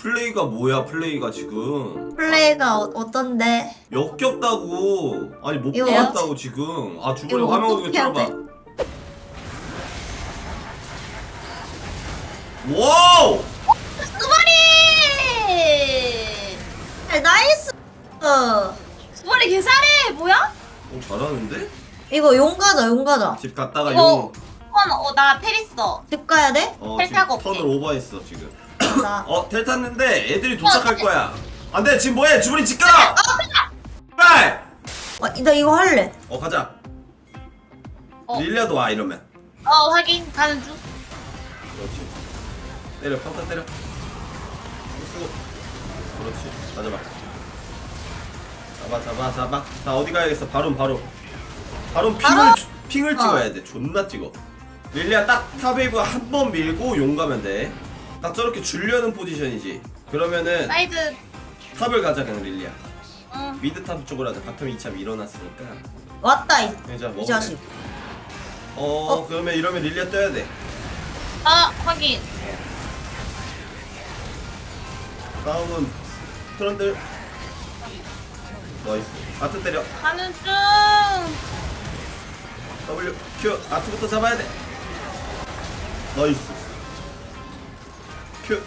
플레이가 뭐야 플레이가 지금 플레이가 어, 어떤데? 역겹다고 아니 못 이거 받았다고 지금 아 이거 화면 어떻게 해야 틀어봐 와우 두 마리! 아, 나이스! 어. 두 마리 개잘해! 뭐야? 어, 잘하는데? 이거 용 가자, 용 가자. 집 갔다가 이거- 용 어, 어, 나텔 있어. 집 가야 돼? 어, 올게. 턴을 오버했어 지금 나. 어텔 탔는데 애들이 도착할 어, 네. 거야 안 돼 지금 뭐해 주번이 집 가! 빨리! 어, 나 이거 할래. 어 가자 어. 릴리아도 와 이러면 어, 확인. 가는 중. 그렇지 때려 평타 때려 쓰고 그렇지 가져봐 잡아 잡아 잡아 자 어디 가야겠어 바로 바로 바로 핑을? 주- 핑을 찍어야 돼 존나 찍어 릴리아 딱 탑웨이브 한 번 밀고 용 가면 돼 딱 저렇게 줄려는 포지션이지 그러면은 사이드. 탑을 가자 그냥 릴리아 응. 미드 탑 쪽으로 하자 바텀 2차 밀어놨으니까 왔다, 이, 이제 이 먹으면 자식. 돼. 어, 그러면 이러면 릴리아 떠야 돼 아, 확인. 다음은 트런들 나이스 아트 때려 가는 중. W Q 아트부터 잡아야 돼 나이스 Q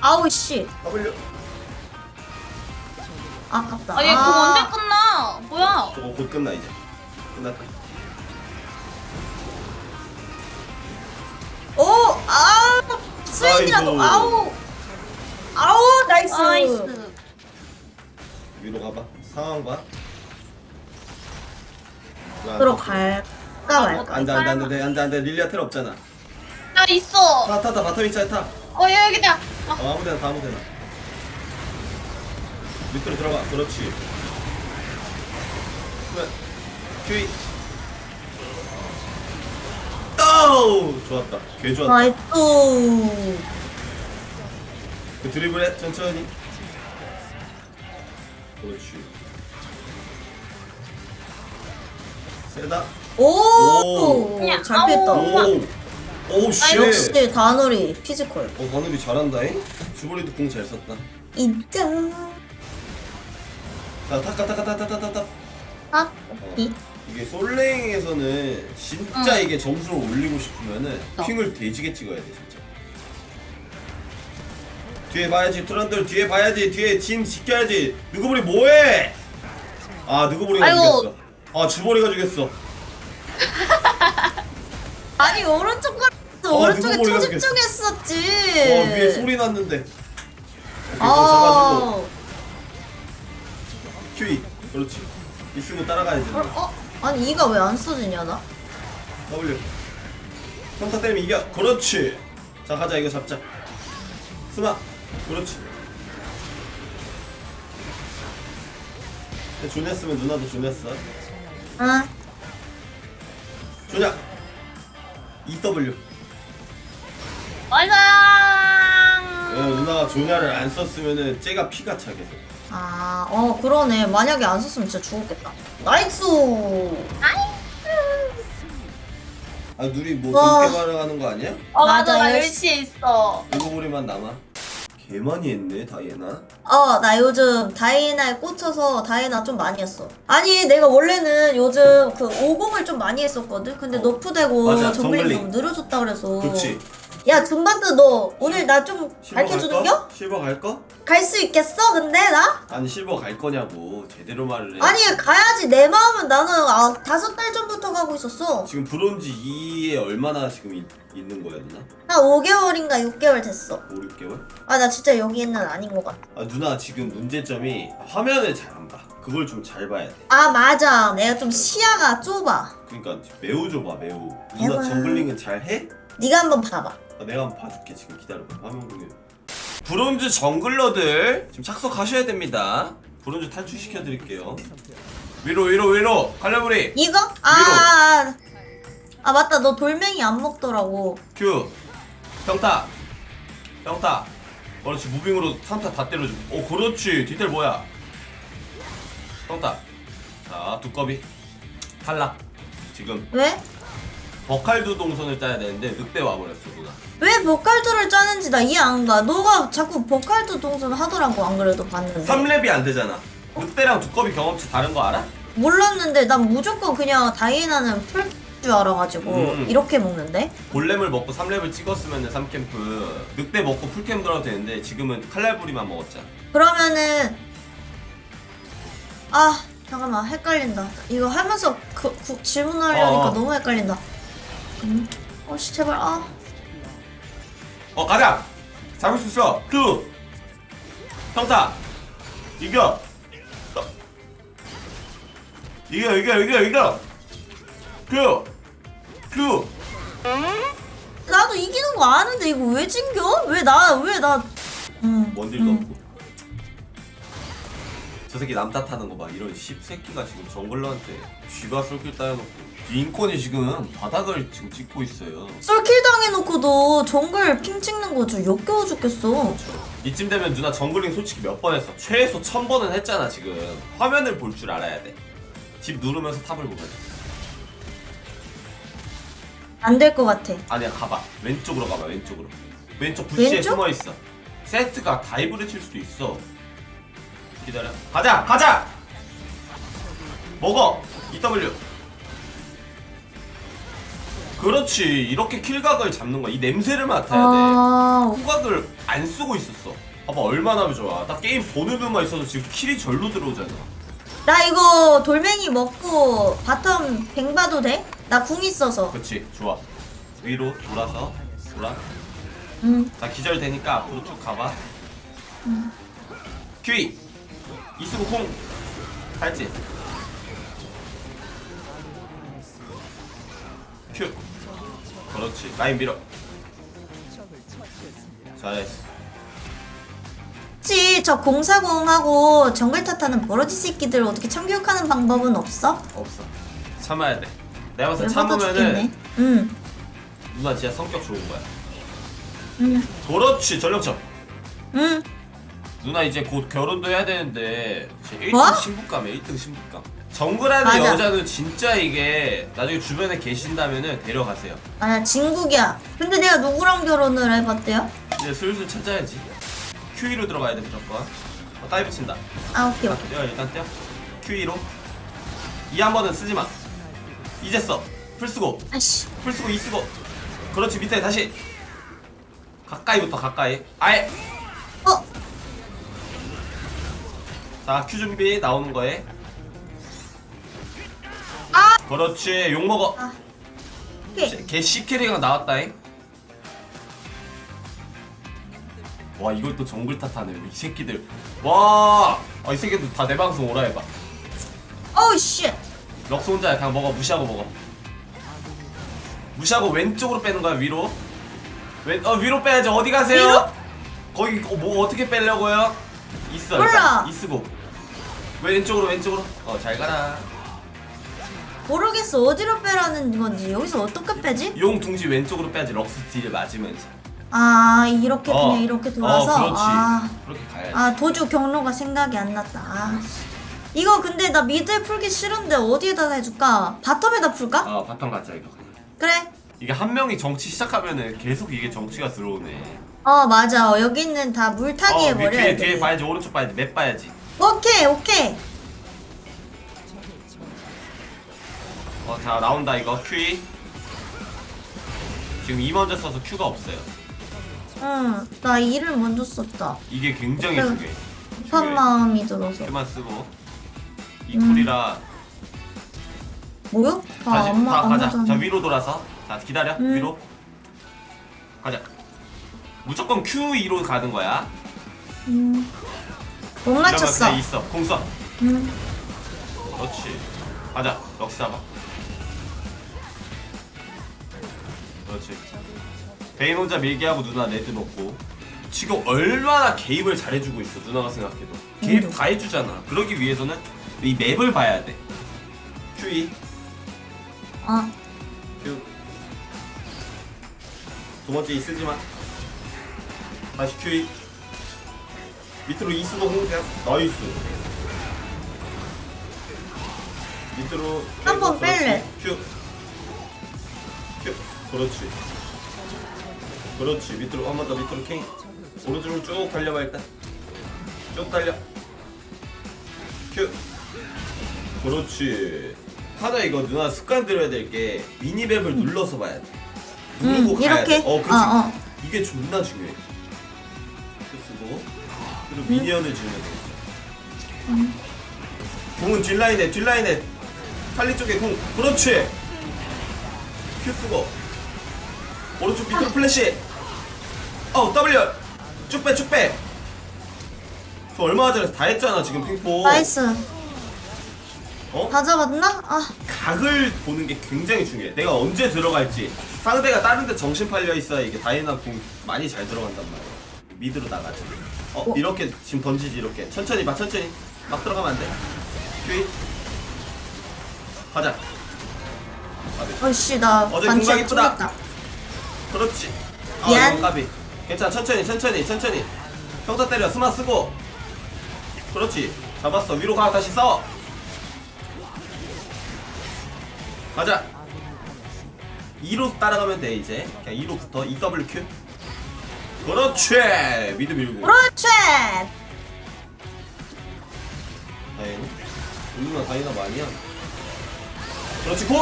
아우, 씨. W 아깝다. 아, 얘 그거 언제 끝나? 뭐야? 저거 곧 끝나 이제 끝났다 오! 아! 스윙이라도, 아이고. 아우! 아우, 나이스! 나이스. 위로 가봐 상황 봐 들어갈까 말까? 안돼 안돼 안돼 안돼 안돼 릴리아 텔 없잖아 나 있어. 타 타 타 바텀 있자 타 어, 여기다. 아, 어, 아무 데나 다 아무 데나 밑으로 들어가 그렇지 그러면 큐이 아우 좋았다 개 좋았다 나이스! 그 드리블해 천천히 그렇지 세다 오! 오. 잘 피했다. 아우. 오 오 씨. 역시 다누리 피지컬. 어 바늘이 잘한다잉 주보리도 공 잘 썼다 있다. 자 타카 타카 타타 타타 타 아, 이. 이게 솔랭에서는 진짜 응. 이게 점수를 올리고 싶으면은 어. 핑을 돼지게 찍어야 돼 진짜 뒤에 봐야지 트런들 뒤에 봐야지 뒤에 팀 지켜야지 누구보리 뭐해 아 누구보리가 아이고. 죽였어 아 주보리가 죽였어 아니 오른쪽 거 아, 오른쪽에 누구 모르겠어. 중했었지. 와 위에 소리 났는데. 오케이 그거 아, 잡아주고. 큐이. 그렇지. 이 쓰고 따라가야지 어, 어? 아니 이가 왜 안 써지냐 나? W. 평타 때리면 이겨. 그렇지. 자 가자. 이거 잡자. 스마 그렇지. 존했으면 누나도 존했어. 응. 조냐 완성! 예, 누나가 조냐를 안 썼으면은 쟤가 피가 차 계속 아, 어 그러네. 만약에 안 썼으면 진짜 죽었겠다. 나이스. 아 누리 뭐 와. 돈깨 발행하는 거 아니야? 어, 맞아. 맞아, 나 열시- 10시에 있어. 이거 보리만 남아 개 많이 했네 다이애나 어, 나 요즘 다이나에 꽂혀서 다이나 좀 많이 했어. 아니, 내가 원래는 요즘 그 50을 좀 많이 했었거든? 근데 어. 너프되고 맞아, 정글링 정글링. 너무 느려졌다 그래서. 그렇지 야, 중반도 너 오늘 나좀 실버 밝혀주는겨? 갈까? 실버 갈 거? 갈수 있겠어, 근데 나? 아니 실버 갈 거냐고 제대로 말을 해 아니, 가야지. 내 마음은 나는 아, 다섯 달 전부터 가고 있었어. 지금 브론즈 2에 얼마나 지금 이- 있는 거야 누나? 한 5개월인가 6개월 됐어. 5, 6개월? 아, 나 진짜 여기는 아닌 것 같아. 아 누나 지금 문제점이 화면을 잘 안 봐. 그걸 좀 잘 봐야 돼. 아, 맞아. 내가 좀 시야가 좁아. 그러니까 매우 좁아 매우. 누나 대박. 정글링은 잘 해? 네가 한번 봐봐. 아, 내가 한번 봐줄게. 지금 기다려봐. 화면 공유. 브론즈 정글러들 지금 착석하셔야 됩니다. 브론즈 탈출시켜 드릴게요. 위로 위로 위로. 칼라브리. 이거? 아, 아 맞다. 너 돌멩이 안 먹더라고. 큐 평타. 평타. 그렇지. 무빙으로 3타 다 때려주고. 오 그렇지. 디테일 뭐야? 평타. 자 두꺼비. 탈락. 지금. 왜? 버칼두 동선을 짜야 되는데 늑대 와버렸어 누나 왜 버칼트를 짜는지 나 이해 안 가. 너가 자꾸 버칼트 동선 하더라고 안 그래도 봤는데. 3렙이 안 되잖아 늑대랑 두꺼비 경험치 다른 거 알아? 몰랐는데 난 무조건 그냥 다이애나는 풀줄 알아가지고 음. 이렇게 먹는데. 골렘을 먹고 3렙을 찍었으면 3캠프 늑대 먹고 풀캠 들어도 되는데 지금은 칼날부리만 먹었잖아 그러면은 아 잠깐만 헷갈린다. 이거 하면서 그, 구- 질문하려니까 어. 너무 헷갈린다. 음. 어씨 제발 아. 어 가자 잡을 수 있어 큐 평타 이겨 어. 이겨 이겨 이겨 이겨 큐큐 나도 이기는 거 아는데 이거 왜 징겨? 왜 나 왜 나? 음. 음. 없고 저 새끼 남 탓하는 거 봐. 이런 씹새끼가 지금 정글러한테 쥐가 쏠길 따여놓고 링콘이 지금 바닥을 지금 찍고 있어요. 쏠킬 당해놓고도 정글 핑 찍는 거좀 역겨워 죽겠어. 이쯤 되면 누나 정글링 솔직히 몇 번 했어. 최소 천 번은 했잖아 지금. 화면을 볼 줄 알아야 돼 집 누르면서 탑을 보면 돼. 안 될 것 같아. 아니야 가봐. 왼쪽으로 가봐 왼쪽으로. 왼쪽 부시에 왼쪽? 숨어 있어. 세트가 다이브를 칠 수도 있어 기다려. 가자 가자! 먹어 EW 그렇지 이렇게 킬각을 잡는 거야. 이 냄새를 맡아야 돼. 아, 후각을 안 쓰고 있었어. 봐봐 얼마나 좋아. 나 게임 보는 눈만 있어도 지금 킬이 절로 들어오잖아. 나 이거 돌멩이 먹고 바텀 뱅 봐도 돼? 나 궁 있어서. 그렇지 좋아. 위로 돌아서 돌아. 음. 자 기절 되니까 앞으로 쭉 가봐. 큐이 이수고 콩 할지 큐 그렇지 라인 밀어 잘했어 혹시 저 공사공하고 정글 탓하는 버러지 새끼들 어떻게 참교육하는 방법은 없어? 없어 참아야 돼 내가 봤을 때 열받아 참으면은 죽겠네. 응. 누나 진짜 성격 좋은 거야 응. 그렇지 전력점 응. 누나 이제 곧 결혼도 해야 되는데 1등 뭐? 신부감이야 1등 신부감. 정글하는 맞아. 여자는 진짜 이게 나중에 주변에 계신다면은 데려가세요. 아니야 진국이야. 근데 내가 누구랑 결혼을 해봤대요? 이제 슬슬 찾아야지. Q2로 들어가야 돼 무조건. 어, 다이브 친다. 아 오케이 아, 오케이. 뛰어 일단 뛰어. Q2로. 이 한 번은 쓰지마. 이제 써풀 쓰고. 아씨. 풀 쓰고 이 쓰고. 그렇지 밑에 다시. 가까이부터 가까이. 아예 자 Q 준비 나오는 거에 아. 그렇지 욕 먹어 아. 오케이. 걔 C캐리가 나왔다잉 와 이걸 또 정글 탓하네 이 새끼들 와이 새끼들 다 내 방송 오라 해봐 어우 씨. 럭스 혼자야 그냥 먹어 무시하고 먹어 무시하고 왼쪽으로 빼는 거야 위로 왼, 어 위로 빼야지 어디 가세요? 위로? 거기 어, 뭐 어떻게 빼려고요? 있어 몰라. 일단 이쓰고. 왼쪽으로 왼쪽으로. 어 잘 가라. 모르겠어. 어디로 빼라는 건지. 여기서 어떻게 빼지? 용 둥지 왼쪽으로 빼야지 럭스 딜을 맞으면서. 아 이렇게 어. 그냥 이렇게 돌아서? 어 그렇지. 아, 그렇게 가야지. 아 도주 경로가 생각이 안 났다. 아, 씨. 이거 근데 나 미드에 풀기 싫은데 어디에다 해줄까? 바텀에다 풀까? 어 바텀 가자 이거. 그래. 이게 한 명이 정치 시작하면은 계속 이게 정치가 들어오네 어 맞아. 어, 여기는 다 물타기 어, 해버려야 뒤에, 돼. 뒤에 봐야지. 오른쪽 봐야지. 맵 봐야지. 오케이 오케이. 어, 자 나온다 이거. Q2 지금 E 먼저 써서 Q가 없어요. 응나 이를 먼저 썼다. 이게 굉장히 그래. 중요해. 급한 마음이 들어서. Q만 쓰고. 이 음. 쿨이라. 뭐요? 다 다시 엄마 다 엄마 가자. 전자 위로 돌아서. 자 기다려. 음. 위로. 가자 무조건 Q2로 가는 거야. 음. 못 맞췄어. 그냥 있어. 공 써. 음. 그렇지. 가자. 럭스 잡아. 그렇지. 베인 혼자 밀게 하고 누나 레드 먹고. 지금 얼마나 개입을 잘해주고 있어 누나가 생각해도. 개입 음. 다 해주잖아. 그러기 위해서는 이 맵을 봐야 돼. Q2 어. Q. 두 번째 이 쓰지마 다시 Q2 밑으로 이 쓰고 홍대 나이스. 밑으로 한번 그렇지. 뺄래. Q Q 그렇지. 그렇지. 밑으로 한 번 더 밑으로 킹. 오른쪽으로 쭉 달려봐 일단. 쭉 달려. 큐. 그렇지. 하나 이거 누나 습관 들여야 될 게 미니맵을 눌러서 봐야 돼. 누르고 음, 가야 이렇게? 돼. 어 그치 어, 어. 이게 존나 중요해 큐 쓰고 그리고 미니언을 주면 돼 공은 뒷라인에 뒷라인에 팔리 쪽에 공. 그렇지! 큐 쓰고. 오른쪽 밑으로 플래시. 어 W! 쭉빼 쭉빼. 저 얼마 전에 다 했잖아 지금 핑퐁. 나이스. 어? 다 잡았나? 아, 각을 보는 게 굉장히 중요해. 내가 언제 들어갈지. 상대가 다른 데 정신 팔려 있어야 이게 다이나 공 많이 잘 들어간단 말이야 미드로 나가지 어, 어? 이렇게 지금 던지지 이렇게 천천히 막 천천히 막 들어가면 안 돼 큐이 가자 아, 네. 어이씨, 나 어제 반지 공각 이쁘다. 다 그렇지. 아, 미안. 까비. 괜찮아. 천천히, 천천히, 천천히. 평타 때려. 스마 쓰고. 그렇지. 잡았어. 위로 가. 다시 싸워. 가자. 2로 따라가면 돼, 이제. 그냥 2로부터 EWQ. 그렇지. 미드 밀고. 그렇지! 다이나? 누나 다이나 많이야. 그렇지. 고!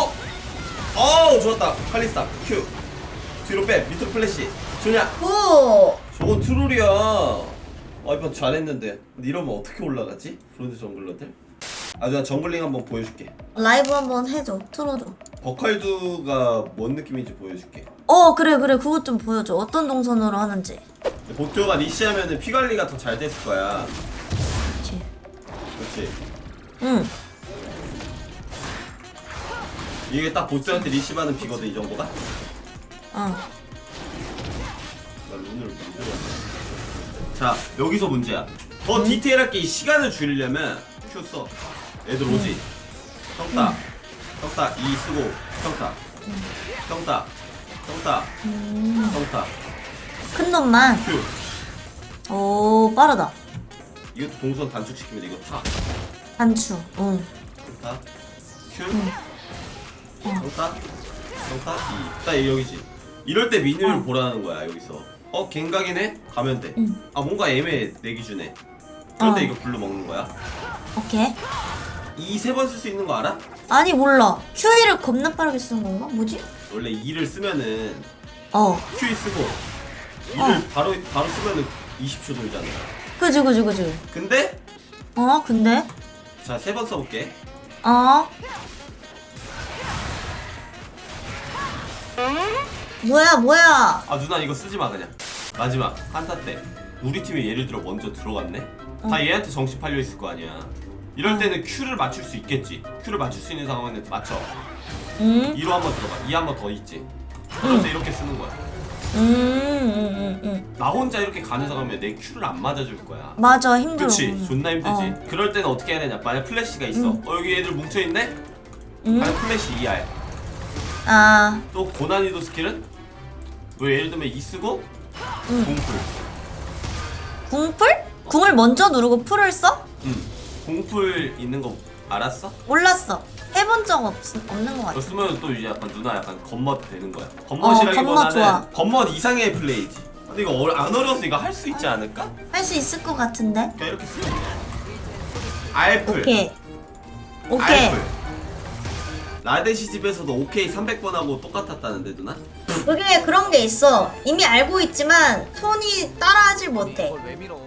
어우, 좋았다. 칼리스타. Q. 뒤로 빼. 밑으로 플래시. 좋냐? 오! 저건 트롤이야. 아 이번 잘했는데 근데 이러면 어떻게 올라가지? 브론즈 정글러들? 아 내가 정글링 한번 보여줄게. 라이브 한번 해줘. 틀어줘. 버칼두가 뭔 느낌인지 보여줄게. 어, 그래, 그래. 그것 좀 보여줘. 어떤 동선으로 하는지. 보트가 리시하면은 피 관리가 더 잘 됐을 거야. 그치. 그렇지. 응. 이게 딱 보스한테 리시하는 피거든 이 정도가. 어. 나 룬을 못 들었네. 자 여기서 문제야. 더 디테일하게 이 시간을 줄이려면 Q 써. 애들 오지. 평타. 평타 2 쓰고 평타. 평타. 평타. 음. 평타. 큰 놈만. Q. 오, 빠르다. 이것도 동선 단축시키면 돼. 이거 타. 단추. 응. 평타. Q. 평타. 평타 2. 딱 여기지. 이럴 때 미니를 어. 보라는 거야 여기서. 어 갱각이네? 가면 돼. 응. 아 뭔가 애매해 내 기준에. 그럴 때 어. 이거 블루 먹는 거야. 오케이. 이 세 번 쓸 수 있는 거 알아? 아니, 몰라. QE를 겁나 빠르게 쓰는 건가? 뭐지? 원래 2를 쓰면은 어. Q 쓰고 2를 어. 바로 바로 쓰면은 20초 돌잖아. 그지, 그지, 그지. 근데 어, 근데? 자 세 번 써볼게. 어? 뭐야, 뭐야. 아 누나 이거 쓰지 마 그냥. 마지막 한타 때 우리 팀이 예를 들어 먼저 들어갔네. 다 얘한테 정신 팔려 있을 거 아니야. 이럴 때는 Q를 맞출 수 있겠지. Q를 맞출 수 있는 상황에는 맞춰. 응? 2로 한번 들어가. 2한번 더 있지. 때 이렇게 쓰는 거야. 음, 음, 음, 음. 나 혼자 이렇게 가는 상황이면 내 Q를 안 맞아줄 거야. 맞아, 힘들어. 그치 응. 존나 힘들지 어. 그럴 때는 어떻게 해야 되냐 만약 플래시가 있어 응. 어 여기 애들 뭉쳐있네 응? 만약 플래시 2야 아, 또 고난이도 스킬은 뭐 예를 들면 이 쓰고 응. 공풀 궁풀? 궁을 먼저 누르고 풀을 써? 응 공풀 있는 거 알았어? 몰랐어. 해본 적 없, 없는 것 같아. 쓰면 또 이제 약간 누나 약간 겉멋 되는 거야 겉멋이라기보다는 겉멋 이상의 플레이지 근데 이거 어- 안 어려워서 이거 할 수 있지 않을까? 할 수 있을 것 같은데? 그냥 이렇게 쓰면 돼 알풀 오케이. 오케이. 알풀 라데시 집에서도 오케이 300번 하고 똑같았다는데 누나? 그게 그런 게 있어. 이미 알고 있지만 손이 따라하질 못해. 이걸 왜 밀어?